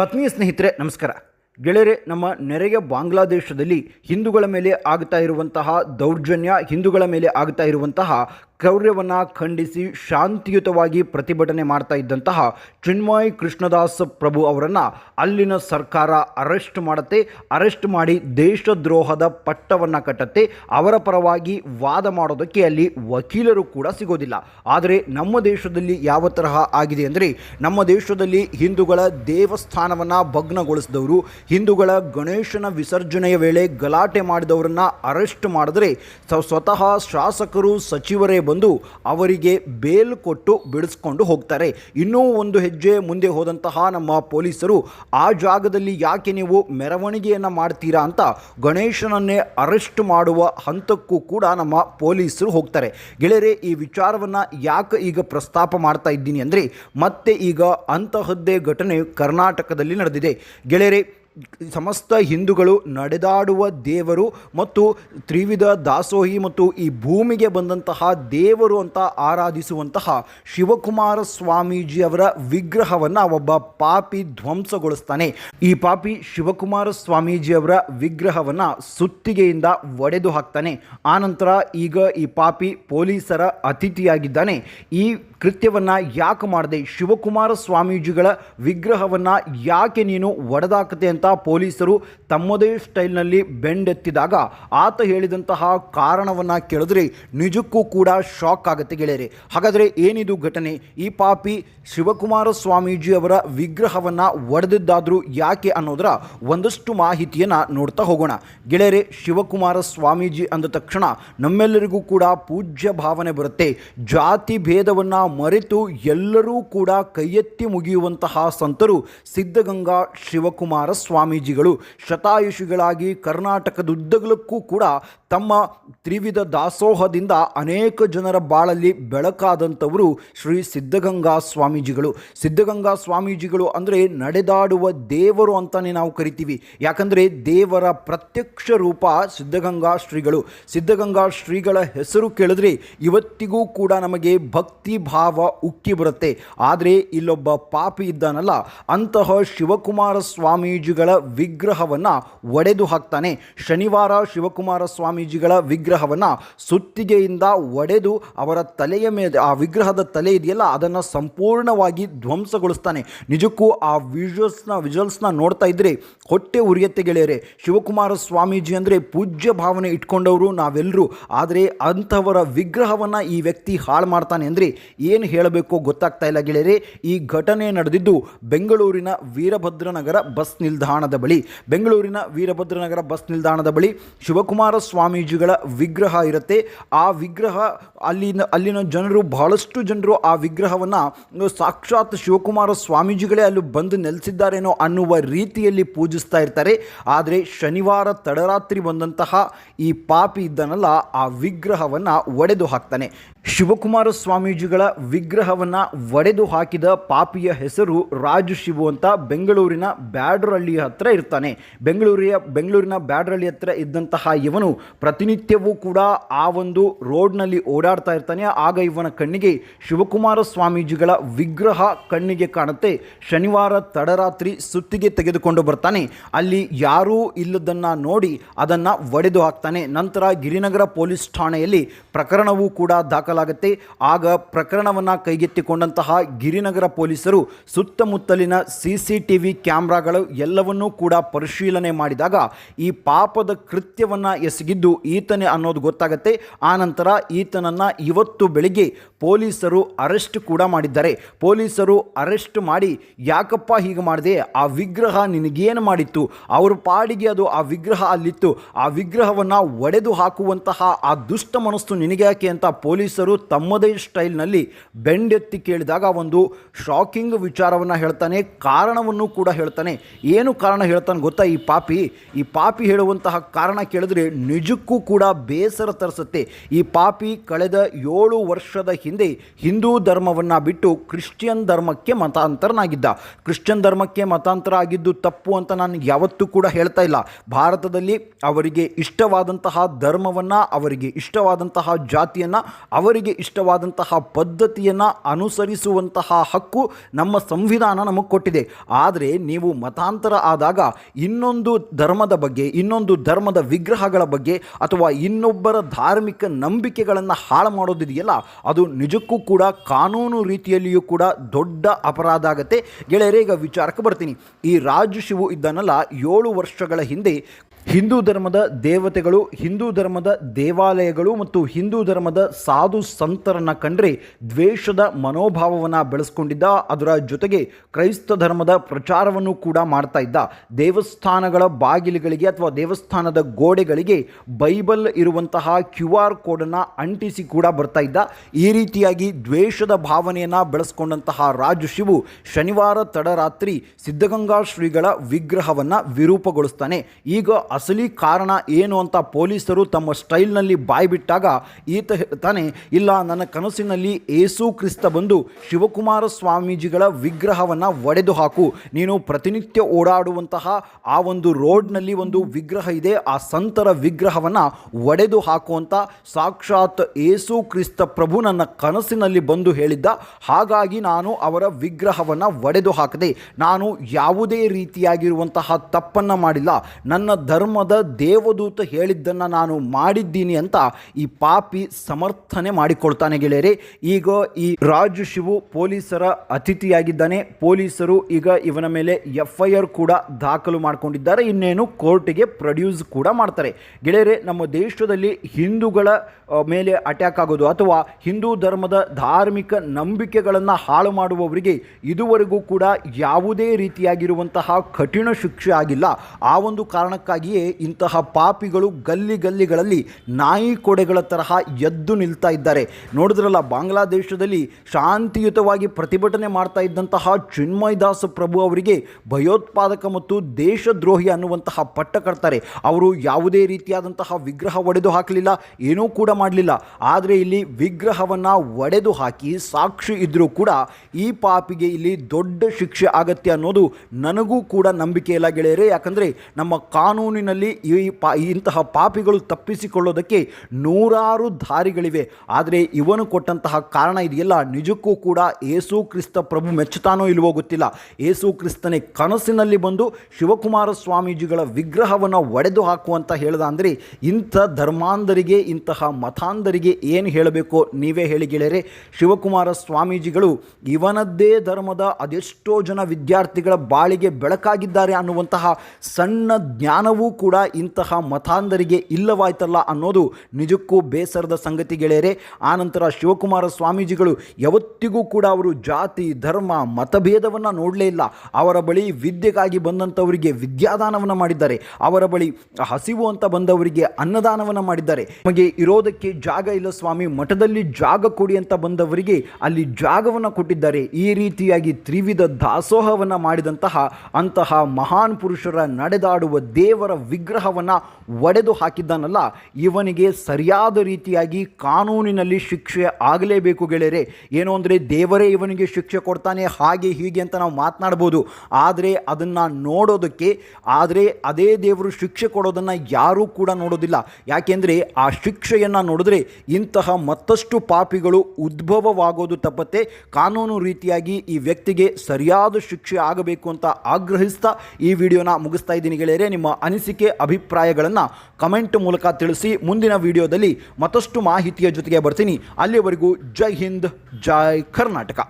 ಆತ್ಮೀಯ ಸ್ನೇಹಿತರೆ, ನಮಸ್ಕಾರ. ಗೆಳೆಯರೆ, ನಮ್ಮ ನೆರೆಯ ಬಾಂಗ್ಲಾದೇಶದಲ್ಲಿ ಹಿಂದೂಗಳ ಮೇಲೆ ಆಗ್ತಾ ಇರುವಂತಹ ದೌರ್ಜನ್ಯ, ಹಿಂದೂಗಳ ಮೇಲೆ ಆಗ್ತಾ ಇರುವಂತಹ ಕ್ರೌರ್ಯವನ್ನು ಖಂಡಿಸಿ ಶಾಂತಿಯುತವಾಗಿ ಪ್ರತಿಭಟನೆ ಮಾಡ್ತಾ ಇದ್ದಂತಹ ಚಿನ್ಮಯ್ ಕೃಷ್ಣದಾಸ್ ಪ್ರಭು ಅವರನ್ನು ಅಲ್ಲಿನ ಸರ್ಕಾರ ಅರೆಸ್ಟ್ ಮಾಡುತ್ತೆ. ಅರೆಸ್ಟ್ ಮಾಡಿ ದೇಶದ್ರೋಹದ ಪಟ್ಟವನ್ನು ಕಟ್ಟತ್ತೆ. ಅವರ ಪರವಾಗಿ ವಾದ ಮಾಡೋದಕ್ಕೆ ಅಲ್ಲಿ ವಕೀಲರು ಕೂಡ ಸಿಗೋದಿಲ್ಲ. ಆದರೆ ನಮ್ಮ ದೇಶದಲ್ಲಿ ಯಾವ ತರಹ ಆಗಿದೆ ಅಂದರೆ ನಮ್ಮ ದೇಶದಲ್ಲಿ ಹಿಂದೂಗಳ ದೇವಸ್ಥಾನವನ್ನು ಭಗ್ನಗೊಳಿಸಿದವರು, ಹಿಂದೂಗಳ ಗಣೇಶನ ವಿಸರ್ಜನೆಯ ವೇಳೆ ಗಲಾಟೆ ಮಾಡಿದವರನ್ನು ಅರೆಸ್ಟ್ ಮಾಡಿದ್ರೆ ಸ್ವತಃ ಶಾಸಕರು, ಸಚಿವರೇ ಬಂದು ಅವರಿಗೆ ಬೇಲ್ ಕೊಟ್ಟು ಬಿಡಿಸ್ಕೊಂಡು ಹೋಗ್ತಾರೆ. ಇನ್ನೂ ಒಂದು ಹೆಜ್ಜೆ ಮುಂದೆ ಹೋದಂತಹ ನಮ್ಮ ಪೊಲೀಸರು, ಆ ಜಾಗದಲ್ಲಿ ಯಾಕೆ ನೀವು ಮೆರವಣಿಗೆಯನ್ನು ಮಾಡ್ತೀರಾ ಅಂತ ಗಣೇಶನನ್ನೇ ಅರೆಸ್ಟ್ ಮಾಡುವ ಹಂತಕ್ಕೂ ಕೂಡ ನಮ್ಮ ಪೊಲೀಸರು ಹೋಗ್ತಾರೆ. ಗೆಳೆಯರೆ, ಈ ವಿಚಾರವನ್ನು ಯಾಕೆ ಈಗ ಪ್ರಸ್ತಾಪ ಮಾಡ್ತಾ ಇದ್ದೀನಿ ಅಂದರೆ, ಮತ್ತೆ ಈಗ ಅಂತಹದ್ದೇ ಘಟನೆ ಕರ್ನಾಟಕದಲ್ಲಿ ನಡೆದಿದೆ. ಗೆಳೆಯರೆ ಸಮಸ್ತ ಹಿಂದೂಗಳು ನಡೆದಾಡುವ ದೇವರು ಮತ್ತು ತ್ರಿವಿಧ ದಾಸೋಹಿ ಮತ್ತು ಈ ಭೂಮಿಗೆ ಬಂದಂತಹ ದೇವರು ಅಂತ ಆರಾಧಿಸುವಂತಹ ಶಿವಕುಮಾರ ಸ್ವಾಮೀಜಿ ಅವರ ವಿಗ್ರಹವನ್ನು ಒಬ್ಬ ಪಾಪಿ ಧ್ವಂಸಗೊಳಿಸ್ತಾನೆ. ಈ ಪಾಪಿ ಶಿವಕುಮಾರ ಸ್ವಾಮೀಜಿ ಅವರ ವಿಗ್ರಹವನ್ನು ಸುತ್ತಿಗೆಯಿಂದ ಒಡೆದು ಹಾಕ್ತಾನೆ. ಆನಂತರ ಈಗ ಈ ಪಾಪಿ ಪೊಲೀಸರ ಅತಿಥಿಯಾಗಿದ್ದಾನೆ. ಈ ಕೃತ್ಯವನ್ನು ಯಾಕೆ ಮಾಡಿದೆ? ಶಿವಕುಮಾರ ಸ್ವಾಮೀಜಿಗಳ ವಿಗ್ರಹವನ್ನು ಯಾಕೆ ನೀನು ಒಡೆದಾಕತೆ ಅಂತ ಪೊಲೀಸರು ತಮ್ಮದೇ ಸ್ಟೈಲ್ನಲ್ಲಿ ಬೆಂಡೆತ್ತಿದಾಗ ಆತ ಹೇಳಿದಂತಹ ಕಾರಣವನ್ನು ಕೇಳಿದ್ರೆ ನಿಜಕ್ಕೂ ಕೂಡ ಶಾಕ್ ಆಗುತ್ತೆ ಗೆಳೆಯರೆ. ಹಾಗಾದರೆ ಏನಿದು ಘಟನೆ? ಈ ಪಾಪಿ ಶಿವಕುಮಾರ ಸ್ವಾಮೀಜಿ ಅವರ ವಿಗ್ರಹವನ್ನು ಒಡೆದಿದ್ದಾದರೂ ಯಾಕೆ ಅನ್ನೋದರ ಒಂದಷ್ಟು ಮಾಹಿತಿಯನ್ನು ನೋಡ್ತಾ ಹೋಗೋಣ. ಗೆಳೆಯರೆ, ಶಿವಕುಮಾರ ಸ್ವಾಮೀಜಿ ಅಂದ ತಕ್ಷಣ ನಮ್ಮೆಲ್ಲರಿಗೂ ಕೂಡ ಪೂಜ್ಯ ಭಾವನೆ ಬರುತ್ತೆ. ಜಾತಿ ಭೇದವನ್ನು ಮರೆತು ಎಲ್ಲರೂ ಕೂಡ ಕೈಯೆತ್ತಿ ಮುಗಿಯುವಂತಹ ಸಂತರು ಸಿದ್ಧಗಂಗಾ ಶಿವಕುಮಾರ ಸ್ವಾಮೀಜಿಗಳು. ಶತಾಯುಷಿಗಳಾಗಿ ಕರ್ನಾಟಕದುದ್ದಗಲಕ್ಕೂ ಕೂಡ ತಮ್ಮ ತ್ರಿವಿಧ ದಾಸೋಹದಿಂದ ಅನೇಕ ಜನರ ಬಾಳಲ್ಲಿ ಬೆಳಕಾದಂಥವರು ಶ್ರೀ ಸಿದ್ಧಗಂಗಾ ಸ್ವಾಮೀಜಿಗಳು. ಸಿದ್ಧಗಂಗಾ ಸ್ವಾಮೀಜಿಗಳು ಅಂದರೆ ನಡೆದಾಡುವ ದೇವರು ಅಂತಲೇ ನಾವು ಕರಿತೀವಿ. ಯಾಕಂದರೆ ದೇವರ ಪ್ರತ್ಯಕ್ಷ ರೂಪ ಸಿದ್ಧಗಂಗಾ ಶ್ರೀಗಳು. ಸಿದ್ಧಗಂಗಾ ಶ್ರೀಗಳ ಹೆಸರು ಕೇಳಿದ್ರೆ ಇವತ್ತಿಗೂ ಕೂಡ ನಮಗೆ ಭಕ್ತಿ ಭಾವ ಉಕ್ಕಿ ಬರುತ್ತೆ. ಆದರೆ ಇಲ್ಲೊಬ್ಬ ಪಾಪಿ ಇದ್ದಾನಲ್ಲ, ಅಂತಹ ಶಿವಕುಮಾರ ಸ್ವಾಮೀಜಿಗಳ ವಿಗ್ರಹವನ್ನು ಒಡೆದು ಹಾಕ್ತಾನೆ. ಶನಿವಾರ ಶಿವಕುಮಾರ ಸ್ವಾಮೀಜಿಗಳ ವಿಗ್ರಹವನ್ನು ಸುತ್ತಿಗೆಯಿಂದ ಒಡೆದು ಅವರ ತಲೆಯ ಮೇಲೆ, ಆ ವಿಗ್ರಹದ ತಲೆ ಇದೆಯಲ್ಲ, ಅದನ್ನು ಸಂಪೂರ್ಣವಾಗಿ ಧ್ವಂಸಗೊಳಿಸ್ತಾನೆ. ನಿಜಕ್ಕೂ ಆ ವಿಜುವಲ್ಸ್ನ ವಿಜುವಲ್ಸ್ನ ನೋಡ್ತಾ ಇದ್ದರೆ ಹೊಟ್ಟೆ ಉರಿಯತ್ತೆ ಗೆಳೆಯರೆ. ಶಿವಕುಮಾರ ಸ್ವಾಮೀಜಿ ಅಂದರೆ ಪೂಜ್ಯ ಭಾವನೆ ಇಟ್ಕೊಂಡವರು ನಾವೆಲ್ಲರೂ ಆದರೆ ಅಂಥವರ ವಿಗ್ರಹವನ್ನು ಈ ವ್ಯಕ್ತಿ ಹಾಳು ಮಾಡ್ತಾನೆ ಅಂದರೆ ಏನು ಹೇಳಬೇಕು ಗೊತ್ತಾಗ್ತಾ ಇಲ್ಲ ಗೆಳೆಯರೆ. ಈ ಘಟನೆ ನಡೆದಿದ್ದು ಬೆಂಗಳೂರಿನ ವೀರಭದ್ರನಗರ ಬಸ್ ನಿಲ್ದಾಣದ ಬಳಿ. ಬೆಂಗಳೂರಿನ ವೀರಭದ್ರನಗರ ಬಸ್ ನಿಲ್ದಾಣದ ಬಳಿ ಶಿವಕುಮಾರ ಸ್ವಾಮೀಜಿಗಳ ವಿಗ್ರಹ ಇರುತ್ತೆ. ಆ ವಿಗ್ರಹ ಅಲ್ಲಿನ ಅಲ್ಲಿನ ಜನರು, ಬಹಳಷ್ಟು ಜನರು ಆ ವಿಗ್ರಹವನ್ನು ಸಾಕ್ಷಾತ್ ಶಿವಕುಮಾರ ಸ್ವಾಮೀಜಿಗಳೇ ಅಲ್ಲಿ ಬಂದು ನೆಲೆಸಿದ್ದಾರೇನೋ ಅನ್ನುವ ರೀತಿಯಲ್ಲಿ ಪೂಜಿಸ್ತಾ ಇರ್ತಾರೆ. ಆದರೆ ಶನಿವಾರ ತಡರಾತ್ರಿ ಬಂದಂತಹ ಈ ಪಾಪಿ ಇದ್ದನಲ್ಲ, ಆ ವಿಗ್ರಹವನ್ನು ಒಡೆದು ಹಾಕ್ತಾನೆ. ಶಿವಕುಮಾರ ಸ್ವಾಮೀಜಿಗಳ ವಿಗ್ರಹವನ್ನು ಒಡೆದು ಹಾಕಿದ ಪಾಪಿಯ ಹೆಸರು ರಾಜು ಶಿವು ಅಂತ ಬೆಂಗಳೂರಿನ ಬ್ಯಾಡ್ರಹಳ್ಳಿಯ ಹತ್ರ ಇರ್ತಾನೆ. ಬೆಂಗಳೂರಿಯ, ಬೆಂಗಳೂರಿನ ಬ್ಯಾಡ್ರಹಳ್ಳಿ ಹತ್ರ ಇದ್ದಂತಹ ಇವನು ಪ್ರತಿನಿತ್ಯವೂ ಕೂಡ ಆ ಒಂದು ರೋಡ್ನಲ್ಲಿ ಓಡಾಡ್ತಾ ಇರ್ತಾನೆ. ಆಗ ಇವನ ಕಣ್ಣಿಗೆ ಶಿವಕುಮಾರ ಸ್ವಾಮೀಜಿಗಳ ವಿಗ್ರಹ ಕಣ್ಣಿಗೆ ಕಾಣುತ್ತೆ. ಶನಿವಾರ ತಡರಾತ್ರಿ ಸುತ್ತಿಗೆ ತೆಗೆದುಕೊಂಡು ಬರ್ತಾನೆ. ಅಲ್ಲಿ ಯಾರೂ ಇಲ್ಲದನ್ನು ನೋಡಿ ಅದನ್ನು ಒಡೆದು ಹಾಕ್ತಾನೆ. ನಂತರ ಗಿರಿನಗರ ಪೊಲೀಸ್ ಠಾಣೆಯಲ್ಲಿ ಪ್ರಕರಣವೂ ಕೂಡ ದಾಖಲಾಗುತ್ತೆ. ಆಗ ಪ್ರಕರಣವನ್ನು ಕೈಗೆತ್ತಿಕೊಂಡಂತಹ ಗಿರಿನಗರ ಪೊಲೀಸರು ಸುತ್ತಮುತ್ತಲಿನ ಸಿ ಸಿ ಟಿ ವಿ ಕ್ಯಾಮ್ರಾಗಳು ಎಲ್ಲವನ್ನೂ ಕೂಡ ಪರಿಶೀಲನೆ ಮಾಡಿದಾಗ ಈ ಪಾಪದ ಕೃತ್ಯವನ್ನು ಎಸಗಿದ್ದು ಈತನೇ ಅನ್ನೋದು ಗೊತ್ತಾಗುತ್ತೆ. ಆನಂತರ ಈತನನ್ನು ಇವತ್ತು ಬೆಳಿಗ್ಗೆ ಪೊಲೀಸರು ಅರೆಸ್ಟ್ ಕೂಡ ಮಾಡಿದ್ದಾರೆ. ಪೊಲೀಸರು ಅರೆಸ್ಟ್ ಮಾಡಿ, ಯಾಕಪ್ಪ ಹೀಗೆ ಮಾಡಿದೆ? ಆ ವಿಗ್ರಹ ನಿನಗೇನು ಮಾಡಿತ್ತು? ಅವ್ರ ಪಾಡಿಗೆ ಅದು ಆ ವಿಗ್ರಹ ಅಲ್ಲಿತ್ತು. ಆ ವಿಗ್ರಹವನ್ನು ಒಡೆದು ಹಾಕುವಂತಹ ಆ ದುಷ್ಟ ಮನಸ್ಸು ನಿನಗೆ ಯಾಕೆ? ಅಂತ ಪೊಲೀಸರು ತಮ್ಮದೇ ಸ್ಟೈಲ್ನಲ್ಲಿ ಬೆಂಡೆತ್ತಿ ಕೇಳಿದಾಗ ಒಂದು ಶಾಕಿಂಗ್ ವಿಚಾರವನ್ನು ಹೇಳ್ತಾನೆ. ಕಾರಣವನ್ನು ಕೂಡ ಹೇಳ್ತಾನೆ. ಏನು ಕಾರಣ ಹೇಳ್ತಾನೆ ಗೊತ್ತಾ ಈ ಪಾಪಿ? ಈ ಪಾಪಿ ಹೇಳುವಂತಹ ಕಾರಣ ಕೇಳಿದ್ರೆ ನಿಜಕ್ಕೂ ನಿಜಕ್ಕೂ ಕೂಡ ಬೇಸರ ತರಿಸುತ್ತೆ. ಈ ಪಾಪಿ ಕಳೆದ ಏಳು ವರ್ಷದ ಹಿಂದೆ ಹಿಂದೂ ಧರ್ಮವನ್ನು ಬಿಟ್ಟು ಕ್ರಿಶ್ಚಿಯನ್ ಧರ್ಮಕ್ಕೆ ಮತಾಂತರನಾಗಿದ್ದ. ಕ್ರಿಶ್ಚಿಯನ್ ಧರ್ಮಕ್ಕೆ ಮತಾಂತರ ಆಗಿದ್ದು ತಪ್ಪು ಅಂತ ನಾನು ಯಾವತ್ತೂ ಕೂಡ ಹೇಳ್ತಾ ಇಲ್ಲ. ಭಾರತದಲ್ಲಿ ಅವರಿಗೆ ಇಷ್ಟವಾದಂತಹ ಧರ್ಮವನ್ನು, ಅವರಿಗೆ ಇಷ್ಟವಾದಂತಹ ಜಾತಿಯನ್ನು, ಅವರಿಗೆ ಇಷ್ಟವಾದಂತಹ ಪದ್ಧತಿಯನ್ನು ಅನುಸರಿಸುವಂತಹ ಹಕ್ಕು ನಮ್ಮ ಸಂವಿಧಾನ ನಮಗೆ ಕೊಟ್ಟಿದೆ. ಆದರೆ ನೀವು ಮತಾಂತರ ಆದಾಗ ಇನ್ನೊಂದು ಧರ್ಮದ ಬಗ್ಗೆ, ಇನ್ನೊಂದು ಧರ್ಮದ ವಿಗ್ರಹಗಳ ಬಗ್ಗೆ ಅಥವಾ ಇನ್ನೊಬ್ಬರ ಧಾರ್ಮಿಕ ನಂಬಿಕೆಗಳನ್ನು ಹಾಳು ಮಾಡೋದಿದೆಯಲ್ಲ, ಅದು ನಿಜಕ್ಕೂ ಕೂಡ ಕಾನೂನು ರೀತಿಯಲ್ಲಿಯೂ ಕೂಡ ದೊಡ್ಡ ಅಪರಾಧ ಆಗತ್ತೆ. ಗೆಳೆಯರೇ, ಈಗ ವಿಚಾರಕ್ಕೆ ಬರ್ತೀನಿ. ಈ ರಾಜು ಶಿವು ಇದ್ದಾನಲ್ಲ, ಏಳು ವರ್ಷಗಳ ಹಿಂದೆ ಹಿಂದೂ ಧರ್ಮದ ದೇವತೆಗಳು, ಹಿಂದೂ ಧರ್ಮದ ದೇವಾಲಯಗಳು ಮತ್ತು ಹಿಂದೂ ಧರ್ಮದ ಸಾಧು ಸಂತರನ್ನು ಕಂಡ್ರೆ ದ್ವೇಷದ ಮನೋಭಾವವನ್ನು ಬೆಳೆಸ್ಕೊಂಡಿದ್ದ. ಅದರ ಜೊತೆಗೆ ಕ್ರೈಸ್ತ ಧರ್ಮದ ಪ್ರಚಾರವನ್ನು ಕೂಡ ಮಾಡ್ತಾ ಇದ್ದ. ದೇವಸ್ಥಾನಗಳ ಬಾಗಿಲುಗಳಿಗೆ ಅಥವಾ ದೇವಸ್ಥಾನದ ಗೋಡೆಗಳಿಗೆ ಬೈಬಲ್ ಇರುವಂತಹ ಕ್ಯೂ ಆರ್ ಕೋಡನ್ನು ಅಂಟಿಸಿ ಕೂಡ ಬರ್ತಾ ಇದ್ದ. ಈ ರೀತಿಯಾಗಿ ದ್ವೇಷದ ಭಾವನೆಯನ್ನು ಬೆಳೆಸ್ಕೊಂಡಂತಹ ರಾಜು ಶಿವು ಶನಿವಾರ ತಡರಾತ್ರಿ ಸಿದ್ಧಗಂಗಾ ಶ್ರೀಗಳ ವಿಗ್ರಹವನ್ನು ವಿರೂಪಗೊಳಿಸ್ತಾನೆ. ಈಗ ಅಸಲಿ ಕಾರಣ ಏನು ಅಂತ ಪೊಲೀಸರು ತಮ್ಮ ಸ್ಟೈಲ್ನಲ್ಲಿ ಬಾಯ್ಬಿಟ್ಟಾಗ ಈತ ಹೇಳ್ತಾನೆ ಇಲ್ಲ, ನನ್ನ ಕನಸಿನಲ್ಲಿ ಏಸು ಕ್ರಿಸ್ತ ಬಂದು ಶಿವಕುಮಾರ ಸ್ವಾಮೀಜಿಗಳ ವಿಗ್ರಹವನ್ನು ಒಡೆದು ಹಾಕು. ನೀನು ಪ್ರತಿನಿತ್ಯ ಓಡಾಡುವಂತಹ ಆ ಒಂದು ರೋಡ್ನಲ್ಲಿ ಒಂದು ವಿಗ್ರಹ ಇದೆ, ಆ ಸಂತರ ವಿಗ್ರಹವನ್ನು ಒಡೆದು ಹಾಕುವಂಥ ಸಾಕ್ಷಾತ್ ಏಸು ಕ್ರಿಸ್ತ ಪ್ರಭು ನನ್ನ ಕನಸಿನಲ್ಲಿ ಬಂದು ಹೇಳಿದ್ದ. ಹಾಗಾಗಿ ನಾನು ಅವರ ವಿಗ್ರಹವನ್ನು ಒಡೆದು ಹಾಕದೆ, ನಾನು ಯಾವುದೇ ರೀತಿಯಾಗಿರುವಂತಹ ತಪ್ಪನ್ನು ಮಾಡಿಲ್ಲ. ನನ್ನ ಧರ್ಮದ ದೇವದೂತ ಹೇಳಿದ್ದನ್ನು ನಾನು ಮಾಡಿದ್ದೀನಿ ಅಂತ ಈ ಪಾಪಿ ಸಮರ್ಥನೆ ಮಾಡಿಕೊಳ್ತಾನೆ ಗೆಳೆಯರೆ. ಈಗ ಈ ರಾಜು ಶಿವು ಪೊಲೀಸರ ಅತಿಥಿಯಾಗಿದ್ದಾನೆ. ಪೊಲೀಸರು ಈಗ ಇವನ ಮೇಲೆ ಎಫ್ ಐ ಆರ್ ಕೂಡ ದಾಖಲು ಮಾಡಿಕೊಂಡಿದ್ದಾರೆ. ಇನ್ನೇನು ಕೋರ್ಟಿಗೆ ಪ್ರೊಡ್ಯೂಸ್ ಕೂಡ ಮಾಡ್ತಾರೆ. ಗೆಳೆಯರೆ, ನಮ್ಮ ದೇಶದಲ್ಲಿ ಹಿಂದೂಗಳ ಮೇಲೆ ಅಟ್ಯಾಕ್ ಆಗೋದು ಅಥವಾ ಹಿಂದೂ ಧರ್ಮದ ಧಾರ್ಮಿಕ ನಂಬಿಕೆಗಳನ್ನು ಹಾಳು ಮಾಡುವವರಿಗೆ ಇದುವರೆಗೂ ಕೂಡ ಯಾವುದೇ ರೀತಿಯಾಗಿರುವಂತಹ ಕಠಿಣ ಶಿಕ್ಷೆ ಆಗಿಲ್ಲ. ಆ ಒಂದು ಕಾರಣಕ್ಕಾಗಿಯೇ ಇಂತಹ ಪಾಪಿಗಳು ಗಲ್ಲಿ ಗಲ್ಲಿಗಳಲ್ಲಿ ನಾಯಿ ಕೊಡೆಗಳ ತರಹ ಎದ್ದು ನಿಲ್ತಾ ಇದ್ದಾರೆ. ನೋಡಿದ್ರಲ್ಲ, ಬಾಂಗ್ಲಾದೇಶದಲ್ಲಿ ಶಾಂತಿಯುತವಾಗಿ ಪ್ರತಿಭಟನೆ ಮಾಡ್ತಾ ಇದ್ದಂತಹ ಚಿನ್ಮಯ್ ದಾಸ್ ಪ್ರಭು ಅವರಿಗೆ ಭಯೋತ್ಪಾದಕ ಮತ್ತು ದೇಶದ್ರೋಹಿ ಅನ್ನುವಂತಹ ಪಟ್ಟ ಕಟ್ತಾರೆ. ಅವರು ಯಾವುದೇ ರೀತಿಯಾದಂತಹ ವಿಗ್ರಹ ಒಡೆದು ಹಾಕಲಿಲ್ಲ, ಏನೂ ಕೂಡ ಮಾಡಲಿಲ್ಲ. ಆದರೆ ಇಲ್ಲಿ ವಿಗ್ರಹವನ್ನು ಒಡೆದು ಹಾಕಿ ಸಾಕ್ಷಿ ಇದ್ದರೂ ಕೂಡ ಈ ಪಾಪಿಗೆ ಇಲ್ಲಿ ದೊಡ್ಡ ಶಿಕ್ಷೆ ಆಗತ್ತೆ ಅನ್ನೋದು ನನಗೂ ಕೂಡ ನಂಬಿಕೆ ಇಲ್ಲ ಗೆಳೆಯರೆ. ಯಾಕಂದರೆ ನಮ್ಮ ಕಾನೂನಿನಲ್ಲಿ ಈ ಪಾ, ಇಂತಹ ಪಾಪಿಗಳು ತಪ್ಪಿಸಿಕೊಳ್ಳೋದಕ್ಕೆ ನೂರಾರು ದಾರಿಗಳಿವೆ. ಆದರೆ ಇವನು ಕೊಟ್ಟಂತಹ ಕಾರಣ ಇದೆಯಲ್ಲ? ನಿಜಕ್ಕೂ ಕೂಡ ಏಸು ಕ್ರಿಸ್ತ ಪ್ರಭು ಮೆಚ್ಚುತ್ತಾನೋ ಇಲ್ವೋ ಗೊತ್ತಿಲ್ಲ. ಏಸು ಕ್ರಿಸ್ತನೇ ಕನಸಿನಲ್ಲಿ ಬಂದು ಶಿವಕುಮಾರ ಸ್ವಾಮೀಜಿಗಳ ವಿಗ್ರಹವನ್ನು ಒಡೆದು ಹಾಕುವಂತ ಹೇಳ್ದ ಅಂದರೆ ಇಂಥ ಧರ್ಮಾಂಧರಿಗೆ, ಇಂತಹ ಮತಾಂಧರಿಗೆ ಏನು ಹೇಳಬೇಕು? ನೀವೇ ಹೇಳಿ ಗೆಳೆಯರೆ ಶಿವಕುಮಾರ ಸ್ವಾಮೀಜಿಗಳು ಇವನದ್ದೇ ಧರ್ಮದ ಅದೆಷ್ಟೋ ಜನ ವಿದ್ಯಾರ್ಥಿಗಳ ಬಾಳಿಗೆ ಬೆಳಕಾಗಿದ್ದಾರೆ ಅನ್ನುವಂತಹ ಸಣ್ಣ ಜ್ಞಾನವೂ ಕೂಡ ಇಂತಹ ಮತಾಂಧರಿಗೆ ಇಲ್ಲವಾಯ್ತಲ್ಲ ಅನ್ನೋದು ನಿಜಕ್ಕೂ ಬೇಸರದ ಸಂಗತಿ ಗೆಳೆಯರೆ. ಆನಂತರ ಶಿವಕುಮಾರ ಸ್ವಾಮೀಜಿಗಳು ಯಾವತ್ತಿಗೂ ಕೂಡ ಅವರು ಜಾತಿ, ಧರ್ಮ, ಮತಭೇದವನ್ನು ನೋಡಲೇ ಇಲ್ಲ. ಅವರ ಬಳಿ ವಿದ್ಯೆಗಾಗಿ ಬಂದಂಥವರಿಗೆ ವಿದ್ಯಾದಾನವನ್ನು ಮಾಡಿದ್ದಾರೆ. ಅವರ ಬಳಿ ಹಸಿವು ಅಂತ ಬಂದವರಿಗೆ ಅನ್ನದಾನವನ್ನು ಮಾಡಿದ್ದಾರೆ. ನಮಗೆ ಇರೋದಕ್ಕೆ ಜಾಗ ಇಲ್ಲ ಸ್ವಾಮಿ, ಮಠದಲ್ಲಿ ಜಾಗ ಕೊಡಿ ಅಂತ ಬಂದವರಿಗೆ ಅಲ್ಲಿ ಜಾಗವನ್ನು ಕೊಟ್ಟಿದ್ದಾರೆ. ಈ ರೀತಿಯಾಗಿ ತ್ರಿವಿಧ ದಾಸೋಹವನ್ನು ಮಾಡಿದಂತಹ ಅಂತಹ ಮಹಾನ್ ಪುರುಷರ ನಡೆದಾಡುವ ದೇವರ ವಿಗ್ರಹವನ್ನು ಒಡೆದು ಹಾಕಿದ್ದಾನಲ್ಲ, ಇವನಿಗೆ ಸರಿಯಾದ ರೀತಿಯಾಗಿ ಕಾನೂನಿನಲ್ಲಿ ಶಿಕ್ಷೆ ಆಗಲೇಬೇಕು ಗೆಳೆಯರೆ. ಏನು ಅಂದರೆ ದೇವರೇ ಇವನಿಗೆ ಶಿಕ್ಷೆ ಕೊಡ್ತಾನೆ, ಹಾಗೆ ಹೀಗೆ ಅಂತ ನಾವು ಮಾತನಾಡ್ಬೋದು. ಆದರೆ ಅದನ್ನು ನೋಡೋದಕ್ಕೆ, ಆದರೆ ಅದೇ ದೇವರು ಶಿಕ್ಷೆ ಕೊಡೋದನ್ನು ಯಾರೂ ಕೂಡ ನೋಡೋದಿಲ್ಲ. ಯಾಕೆಂದರೆ ಆ ಶಿಕ್ಷೆಯನ್ನು ನೋಡಿದ್ರೆ ಇಂತಹ ಮತ್ತಷ್ಟು ಪಾಪಿಗಳು ಉದ್ಭವವಾಗೋದು ತಪ್ಪತ್ತೆ. ಕಾನೂನು ರೀತಿಯಾಗಿ ಈ ವ್ಯಕ್ತಿಗೆ ಸರಿಯಾದ ಶಿಕ್ಷೆ ಆಗಬೇಕು ಅಂತ ಆಗ್ರಹಿಸ್ತಾ ಈ ವಿಡಿಯೋನ ಮುಗಿಸ್ತಾ ಇದ್ದೀನಿ ಗೆಳೆಯರೆ. ನಿಮ್ಮ ಅನಿಸಿಕೆ ಅಭಿಪ್ರಾಯಗಳನ್ನು ಕಮೆಂಟ್ ಮೂಲಕ ತಿಳಿಸಿ ಮುಂದಿನ ವಿಡಿಯೋದಲ್ಲಿ ಮತ್ತಷ್ಟು ಮಾಹಿತಿಯ ಜೊತೆಗೆ ಬರ್ತೀನಿ. ಅಲ್ಲಿಯವರೆಗೂ ಜೈ ಹಿಂದ್, ಜೈ ಕರ್ನಾಟಕ.